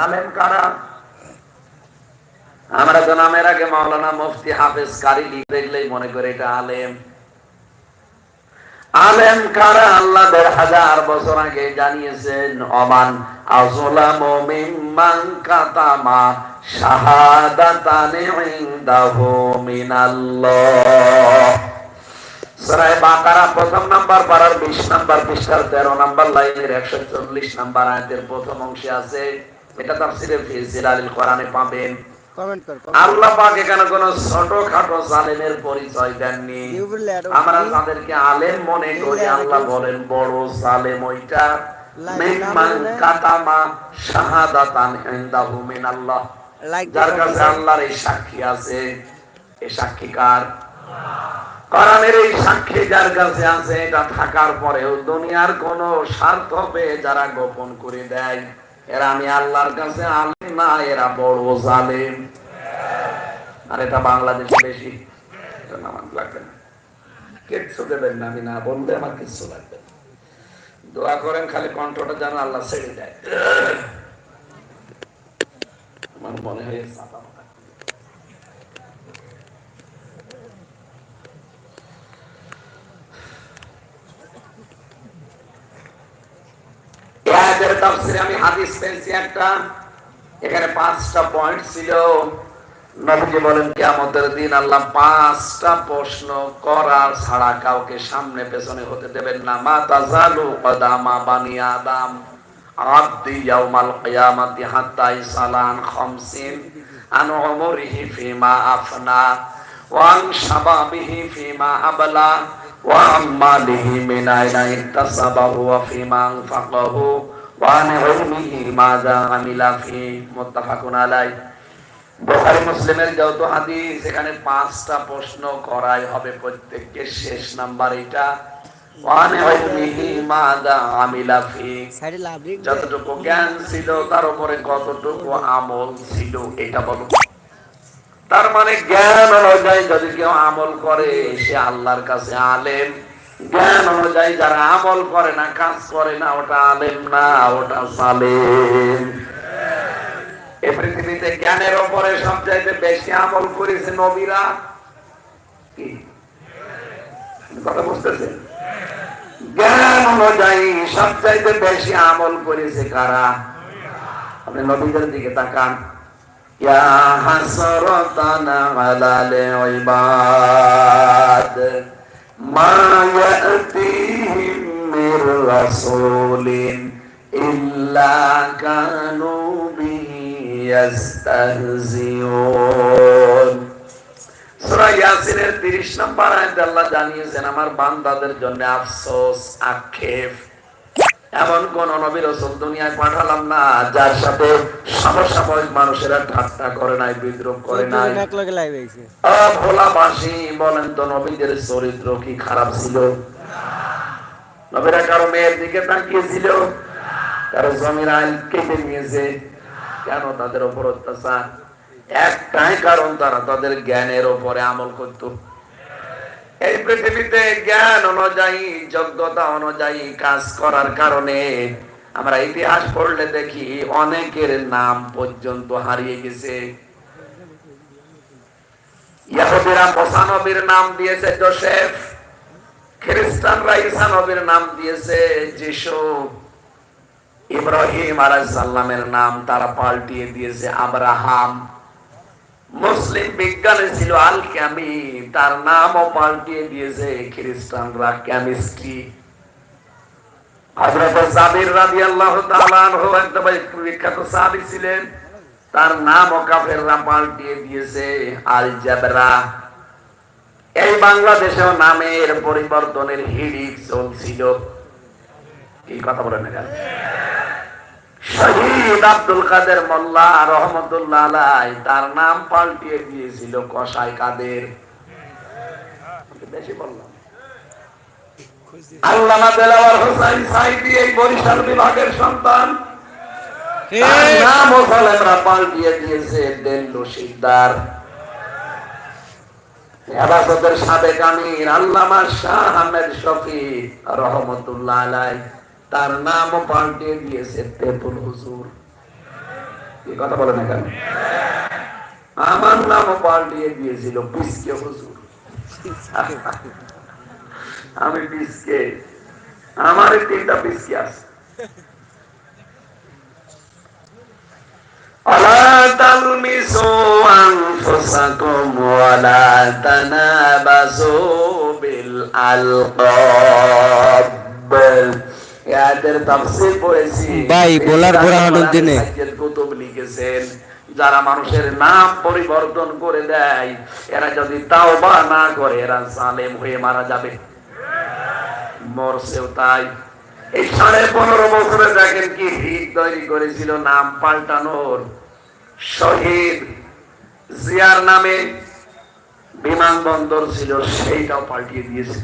আলেম কারা? আমরা তো নামের আগে মাওলানা মুফতি হাফেজ কারি দেখলেই মনে করে এটা আলেম। আলেম কারা? আল্লাহ দেড় হাজার বছর আগে জানিয়েছেন অমান আজলামু মিম্মান কাতামা সূরা বাকারা প্রথম নাম্বার পারার 20 নাম্বার পৃষ্ঠার 13 নাম্বার লাইনের 140 নাম্বার আয়াতের প্রথম অংশে আছে এটা তাফসীরে ফি জিলালিল কোরআনে পাবেন। কমেন্ট আল্লাহ পাক এখানে কোন ছোটখাটো জালেমের পরিচয় দেননি। আমরা তাদেরকে আলেম মনে করি আল্লাহ বলেন বড় জালেম ওইটা। মিম্মান কাতামা শাহাদাতান ইনদাহু মিনাল্লাহ। যার কাছে আল্লাহর এই সাক্ষী আছে এই সাক্ষী কার? কোরআনের এই সাক্ষী যার কাছে আছে এটা থাকার পরেও দুনিয়ার কোন স্বার্থ পেয়ে যারা গোপন করে দেয়। এরা আমি আল্লাহর কাছে আলেম না, এরা বড় জালেম। আর এটা বাংলাদেশ বেশি। লাগবে না। কিচ্ছু দেবেন না, আমি না বললে আমার কিচ্ছু লাগবে দোয়া করেন, খালি কণ্ঠটা যেন আল্লাহ ছেড়ে দেয়। আমার মনে হয় চাপা মাথা। এই আয়াতের তাফসিরে আমি হাদিস পেয়েছি একটা। এখানে পাঁচটা পয়েন্ট ছিল। বলেন দিন আল্লাহ পাঁচটা প্রশ্ন করা ছাড়া কাউকে সামনে পেছনে হতে দেবেন না। মা তাজালু কদামা বানি আদম। আব্দি ইয়াউমাল কিয়ামাতি খামসিন আন উমরিহি ফিমা আফনা ওয়া আন শাবাবিহি ফিমা আবলা ওয়া আন মালিহি মিন আইনা ইকতাসাবাহু ওয়া ফিমা আনফাকাহু। ওয়া আন ইলমিহি মাযা আমিলা ফি মুত্তাফাকুন বুখারী মুসলিমের যত হাদিস এখানে পাঁচটা প্রশ্ন করাই হবে প্রত্যেককে শেষ নাম্বার এটা ওয়ান ইলমিহি মাযা আমিলা ফি। সাইডে লাভ লিখ যতটুকু জ্ঞান ছিল তার উপরে কতটুকু আমল ছিল এটা বলো তার মানে জ্ঞান অনুযায়ী যদি কেউ আমল করে সে আল্লাহর কাছে আলেম। জ্ঞান অনুযায়ী যারা আমল করে না, কাজ করে না, ওটা আলেম না, ওটা সালেম। এ পৃথিবীতে জ্ঞানের উপরে সবচাইতে বেশি আমল করেছে নবীরা কথা জ্ঞান অনুযায়ী সবচাইতে বেশি আমল করেছে কারা? আপনি নবীদের দিকে তাকান। ইয়া হাসরাতানা ইবাদ। মা يأتيهم من رسول ইল্লা كانوا به يستهزئون সুরা ইয়াসিনের 30 নম্বর আয়াতে আল্লাহ জানিয়েছেন, আমার বান্দাদের জন্য আফসোস, আক্ষেপ এমন কোন নবী রাসূল দুনিয়ায় পাঠালাম না যার সাথে সমসাময়িক মানুষেরা ঠাট্টা করে নাই বিদ্রোহ করে নাই। ভোলাবাসী বলেন তো নবীদের চরিত্র কি খারাপ ছিল? নবীরা কারও মেয়ের দিকে তাকিয়েছিল কারও জমির আইন কেটে নিয়েছে। কেন তাদের উপর অত্যাচার? একটাই কারণ তারা তাদের জ্ঞানের উপরে আমল করত। এই পৃথিবীতে জ্ঞান অনুযায়ী, যোগ্যতা অনুযায়ী কাজ করার কারণে আমরা ইতিহাস পড়লে দেখি অনেকের নাম পর্যন্ত হারিয়ে গেছে। নাম দিয়েছে, জোসেফ। খ্রিস্টানরা নবীর নাম দিয়েছে, যিশু। ইব্রাহিম আলাইসাল্লামের নাম তারা পাল্টিয়ে দিয়েছে, আব্রাহাম। মুসলিম বিজ্ঞানী ছিল আল ক্যামি তার নামও পাল্টিয়ে দিয়েছে খ্রিস্টানরা ছিলেন। তার পাল্টিয়ে দিয়েছে আল জাবরা এই বাংলাদেশেও নামের পরিবর্তনের হিড়িক চলছিল। কি কথা বলেন এখানে শহীদ আব্দুল কাদের মোল্লা রহমতুল্লাহ আলাই তার নাম পাল্টিয়ে দিয়েছিল কসাই কাদের। বেশি বললাম। আল্লামা দেলাওয়ার হোসাইন সাইদি এই বরিশাল বিভাগের সন্তান। নাম ওখানেরা পাল্টিয়ে দিয়েছে দেল্লু শিকদার। হেফাজতের সাবেক আমির আল্লামা শাহ আহমেদ শফি রহমতুল্লাহ আলাই। তার নামও পাল্টিয়ে দিয়েছে তেপুল হুজুর এই কথা বলে না কেন আমার নামও পাল্টিয়ে দিয়েছিল পিসকে হুজুর আমি পিসকে আমার তিনটা পিসকে আছে ألا تلمسوا أنفسكم ولا تنابسوا بالألقاب এদের তাফসীর পড়েছি ভাই, বলার দিনে। কুতুব লিখেছেন যারা মানুষের নাম পরিবর্তন করে দেয় এরা যদি তাওবা না করে এরা জালেম হয়ে মারা যাবে। মরছেও তাই। এই সাড়ে পনেরো বছরে দেখেন কি ভিড় তৈরি করেছিল নাম পাল্টানোর। শহীদ জিয়ার নামে বিমানবন্দর ছিল সেইটাও পাল্টিয়ে দিয়েছে।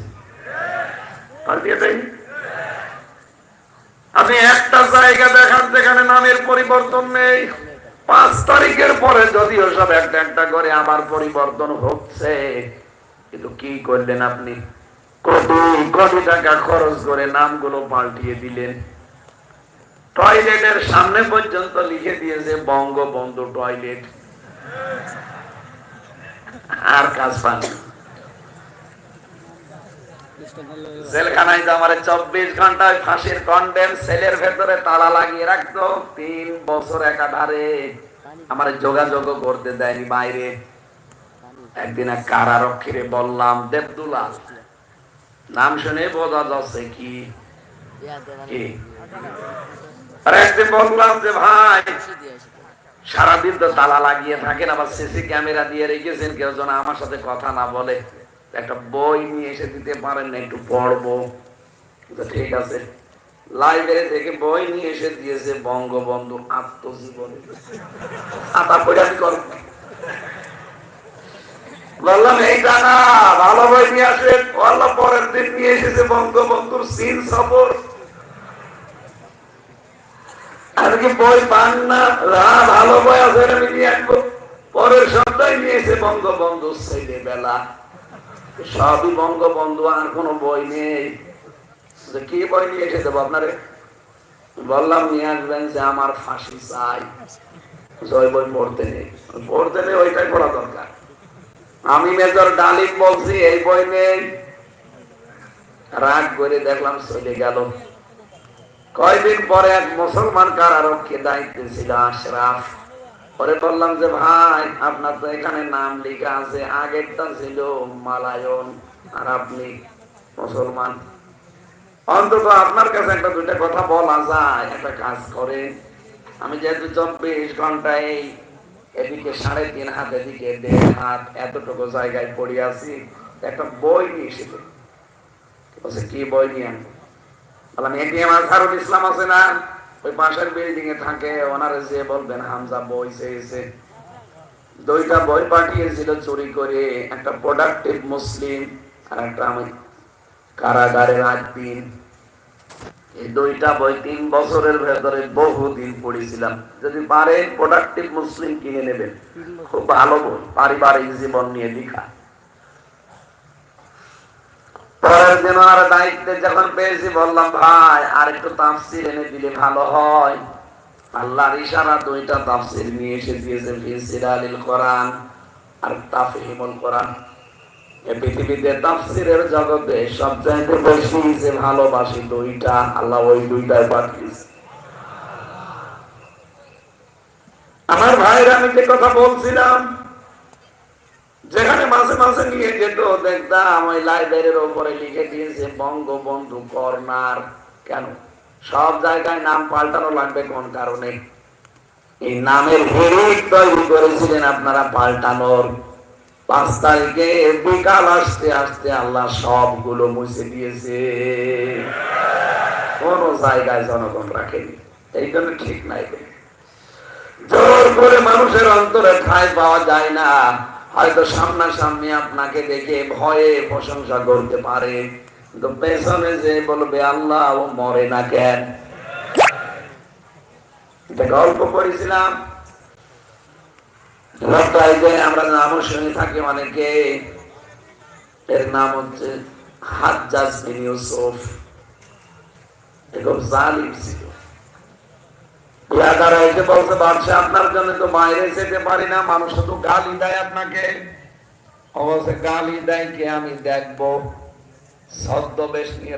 পাল্টিয়ে দেয়নি? আপনি একটা জায়গা দেখান যেখানে নামের পরিবর্তন নেই। পাঁচ তারিখের পরে যদিও সব একটা একটা করে আবার পরিবর্তন হচ্ছে। কিন্তু কি করলেন আপনি? কোটি কোটি টাকা খরচ করে নামগুলো পাল্টিয়ে দিলেন। টয়লেটের সামনে পর্যন্ত লিখে দিয়েছে, বঙ্গবন্ধু টয়লেট। আর কাজ পান জেলখানায় আমার চব্বিশ ফাঁসির সেলের ভেতরে তালা লাগিয়ে রাখতো, তিন বছর একাধারে আমার করতে দেয়নি বাইরে। একদিন এক কারারক্ষীরে বললাম, দেবদুলাল, নাম শুনে বোঝা যাচ্ছে কি? একদিন বললাম যে, ভাই, সারাদিন তো তালা লাগিয়ে থাকেন, আবার সিসি ক্যামেরা দিয়ে রেখেছেন, কেউ যেন আমার সাথে কথা না বলে। একটা বই নিয়ে এসে দিতে পারেন না, একটু পড়ব। ঠিক আছে। লাইব্রেরি থেকে বই নিয়ে এসে দিয়েছে বঙ্গবন্ধু আত্মজীবনী। আতা পড়ে করব বললাম ভালো বই নিয়ে পরের দিন নিয়ে এসেছে বঙ্গবন্ধুর সিন সফর। আর কি বই পান না? ভালো বই আছে নিয়ে পরের সপ্তাহে নিয়েছে বঙ্গবন্ধু ছেলে বেলা সবই বঙ্গবন্ধু আর কোনো বই নেই। কি বই নিয়ে এসে দেবো আপনারে? বললাম, নিয়ে আসবেন যে আমার ফাঁসি চাই। জয় বই পড়তে নেই। পড়তে নেই, ওইটাই পড়া দরকার। আমি মেজর ডালিম বলছি, এই বই নেই। রাগ করে দেখলাম চলে গেল। কয়দিন পরে এক মুসলমান কারারক্ষী দায়িত্বে ছিল আশরাফ। পরে বললাম যে ভাই, আপনার তো এখানে নাম লেখা আছে, আগেরটা ছিল মালায়ন, আর আপনি মুসলমান। অন্তত আপনার কাছে একটা দুইটা কথা বলা যায়, একটা কাজ করে আমি যেহেতু চব্বিশ ঘন্টায় এদিকে সাড়ে তিন হাত এদিকে দেড় হাত এতটুকু জায়গায় পড়ে আছি, একটা বই নিয়ে এসে দিন। বলছে, কি বই নিয়ে আনব? বললাম এটিএম আজহারুল ইসলাম আছে না? ওই পাশের বিল্ডিং এ থাকে, ওনারে যে বলবেন, হামজা বই চেয়েছে দুইটা বই পাঠিয়েছিল চুরি করে, একটা প্রোডাক্টিভ মুসলিম আর একটা আমি কারাগারের আট এই দুইটা বই তিন বছরের ভেতরে বহুদিন পড়েছিলাম। যদি পারেন প্রোডাক্টিভ মুসলিম কিনে নেবেন। খুব ভালো বই, পারিবারিক জীবন নিয়ে লেখা। পরের দিন আর দায়িত্বে যখন পেয়েছি, বললাম, ভাই আর একটু এনে দিলে ভালো হয়। আল্লাহর ইশারা দুইটা নিয়ে এসে দিয়েছে কোরআন আর কোরআন। এ পৃথিবীতে তাফসিরের জগতে সবচাইতে বেশি যে ভালোবাসি দুইটা, আল্লাহ ওই দুইটাই পাঠিয়েছে আমার ভাইরা আমি যে কথা বলছিলাম যেখানে মাঝে মাঝে নিয়ে যেত, দেখতাম ওই লাইব্রেরির ওপরে লিখে দিয়েছে, বঙ্গবন্ধু কর্নার। কেন? সব জায়গায় নাম পাল্টানো লাগবে কোন কারণে? এই নামের হেরিক তৈরি করেছিলেন আপনারা পাল্টানোর। পাঁচ তারিখে বিকাল আসতে আসতে আল্লাহ সবগুলো মুছে দিয়েছে। কোন জায়গায় জনগণ রাখেনি। এই জন্য ঠিক নাই। জোর করে মানুষের অন্তরে ঠাঁই পাওয়া যায় না। হয়তো সামনাসামনি আপনাকে দেখে ভয়ে প্রশংসা করতে পারে। কিন্তু পেছনে যে বলবে, আল্লাহ ও মরে না কেন? গল্প করেছিলাম। আমরা নামও শুনে থাকি অনেকে, এর নাম হচ্ছে হাজ্জাজ বিন ইউসুফ। এরকম জালিম ছিল। আপনার জন্য তো বাইরে যেতে না, মানুষ তো গালি দেয় আপনাকে। অবশ্যই গালি দেয় কে আমি দেখব। ছদ্মবেশ নিয়ে